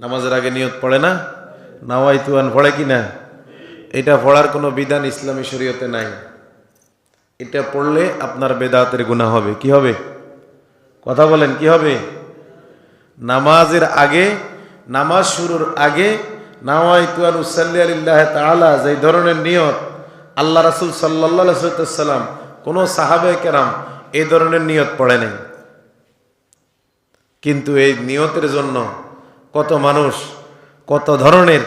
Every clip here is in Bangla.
নামাজের আগে নিয়ত পড়ে না? নাওয়াই তুয়ান পড়ে কি না? এটা পড়ার কোনো বিধান ইসলামী শরীয়তে নাই। এটা পড়লে আপনার বেদাতের গুণা হবে। কি হবে? কথা বলেন, কি হবে? নামাজের আগে, নামাজ শুরুর আগে নাওয়াই তুয়ান উসাল্লি আলিল্লাহ তালা যে ধরনের নিয়ত আল্লাহ রাসুল সাল্লাহ সাল্লাম কোনো সাহাবে কেরাম এই ধরনের নিয়ত পড়ে নাই। কিন্তু এই নিয়তের জন্য কত মানুষ কত ধরনের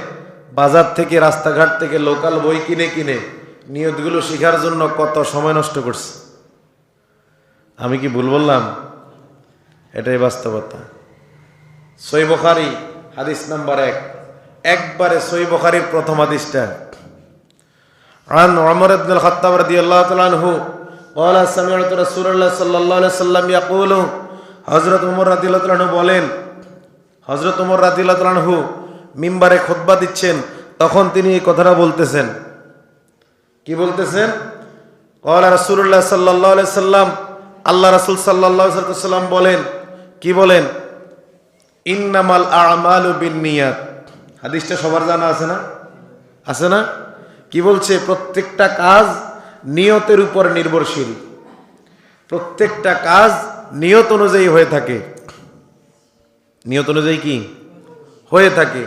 বাজার থেকে রাস্তাঘাট থেকে লোকাল বই কিনে কিনে নিয়তগুলো শেখার জন্য কত সময় নষ্ট করছে আমি কি ভুল বললাম এটাই বাস্তবতা সই বখারি হাদিস নাম্বার এক একবারে সই বখারির প্রথম হাদিসটা عن عمر بن الخطاب رضي الله تعالى عنه قال سمعت رسول الله صلى الله عليه وسلم يقول হজরত উমর রাদিল্লাহু তাআলা আনহু বলেন হজরত ওমর রাজিল্লাহু মিম্বারে খোদবা দিচ্ছেন, তখন তিনি এই কথাটা বলতেছেন। কি বলতেছেন? কলা রসুল্লাহ সাল্লাহ সাল্লাম, আল্লাহ রসুল সাল্লাহ সাল্লাম বলেন, কি বলেন? ইন্নামাল আমাল বিনিয়াত হাদিসটা সবার জানা আছে না? আছে না? কি বলছে? প্রত্যেকটা কাজ নিয়তের উপর নির্ভরশীল। প্রত্যেকটা কাজ নিয়ত অনুযায়ী হয়ে থাকে। নিয়ত অনুযায়ী কি? হয়ে থাকে।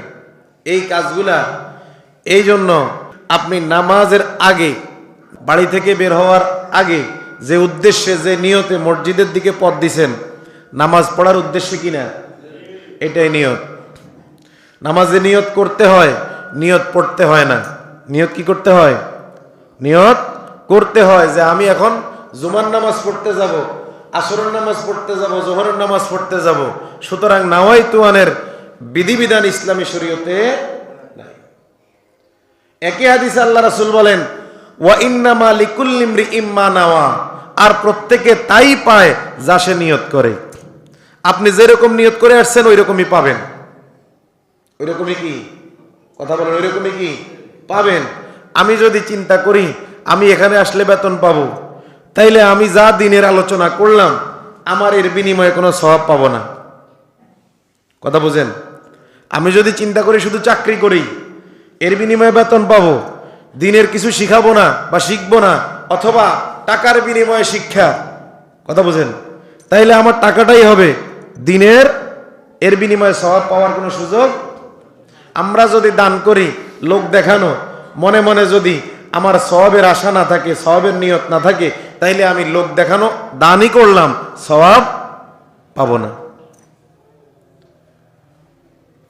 এই কাজগুলা, এই জন্য আপনি নামাজের আগে, বাড়ি থেকে বের হওয়ার আগে যে উদ্দেশ্যে, যে নিয়তে মসজিদের দিকে পথ দিছেন, নামাজ পড়ার উদ্দেশ্যে কিনা? এটাই নিয়ত। নামাজে নিয়ত করতে হয়, নিয়ত পড়তে হয় না। নিয়ত কি করতে হয়? নিয়ত করতে হয় যে আমি এখন জুমার নামাজ পড়তে যাব। আসরের নামাজ পড়তে যাব, জোহরের নামাজ পড়তে যাব। সুতরাং নাওয়াই তুয়ানের বিধিবিধান ইসলামী শরীয়তে একই হাদিসে আল্লাহ রাসূল বলেন, ওয়া ইন্নামা লিকুল্লিমরি ইম্মা নাওয়া আর প্রত্যেকে তাই পায় যা সে নিয়ত করে। আপনি যেরকম নিয়ত করে আসছেন ওই রকমই পাবেন। ওই রকমই কি? কথা বলেন ওই রকমই কি? পাবেন। আমি যদি চিন্তা করি, আমি এখানে আসলে বেতন পাবো। তাইলে আমি যা দিনের আলোচনা করলাম, আমার এর বিনিময়ে কোনো স্বভাব পাবো না। কথা বুঝেন? আমি যদি চিন্তা করি শুধু চাকরি করি, এর বিনিময়ে বেতন পাবো, দিনের কিছু শিখাবো না বা শিখব না, অথবা টাকার বিনিময়ে শিক্ষা, কথা বুঝেন? তাইলে আমার টাকাটাই হবে দিনের এর বিনিময়ে স্বভাব পাওয়ার কোনো সুযোগ? আমরা যদি দান করি, লোক দেখানো, মনে মনে যদি আমার সবাবের আশা না থাকে সবাবের নিয়ত না থাকে তাইলে আমি লোক দেখানো দানই করলাম সবাব পাবো না।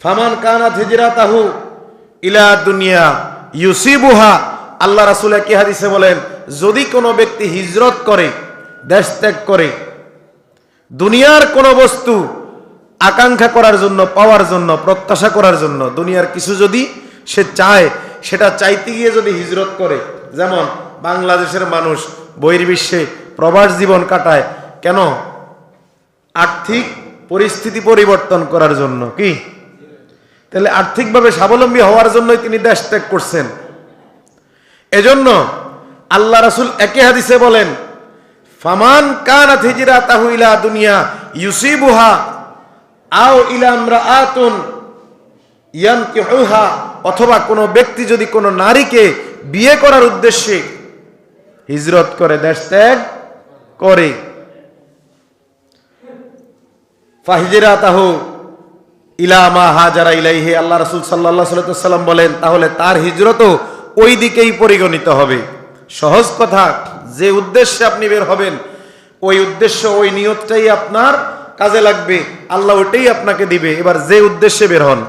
ফামান কানা কানাত হিজরাতাহু ইলা দুনিয়া ইউসিবুহা, আল্লাহ রাসূল কি হাদিসে বলেন, যদি কোনো ব্যক্তি হিজরত করে, দেশ ত্যাগ করে, দুনিয়ার কোনো বস্তু আকাঙ্ক্ষা করার জন্য, পাওয়ার জন্য, প্রত্যাশা করার জন্য, দুনিয়ার কিছু যদি সে চায়, সেটা চাইতে গিয়ে যদি হিজরত করে, যেমন বাংলাদেশের মানুষ বহির্বিশ্বে প্রবাস জীবন কাটায়, কেন? আর্থিক পরিস্থিতি পরিবর্তন করার জন্য, কি? তাহলে আর্থিকভাবে স্বাবলম্বী হওয়ার জন্যই তিনি দেশ ত্যাগ করছেন। এজন্য আল্লাহ রাসূল একে হাদিসে বলেন, ফামান কানাত হিজরাতাহু ইলা দুনিয়া ইউসিবুহা আও ইলা ইমরাআতুন ইয়ানকিহুহা, অথবা কোনো ব্যক্তি যদি কোনো নারীকে বিয়ে করার উদ্দেশ্যে হিজরত করে দেশ ত্যাগ করে। আল্লাহ রাসূল সাল্লাম বলেন, তাহলে তার হিজরতও ওই দিকেই পরিগণিত হবে। সহজ কথা, যে উদ্দেশ্যে আপনি বের হবেন, ওই উদ্দেশ্য, ওই নিয়তটাই আপনার কাজে লাগবে। আল্লাহ ওইটাই আপনাকে দিবে। এবার যে উদ্দেশ্যে বের হন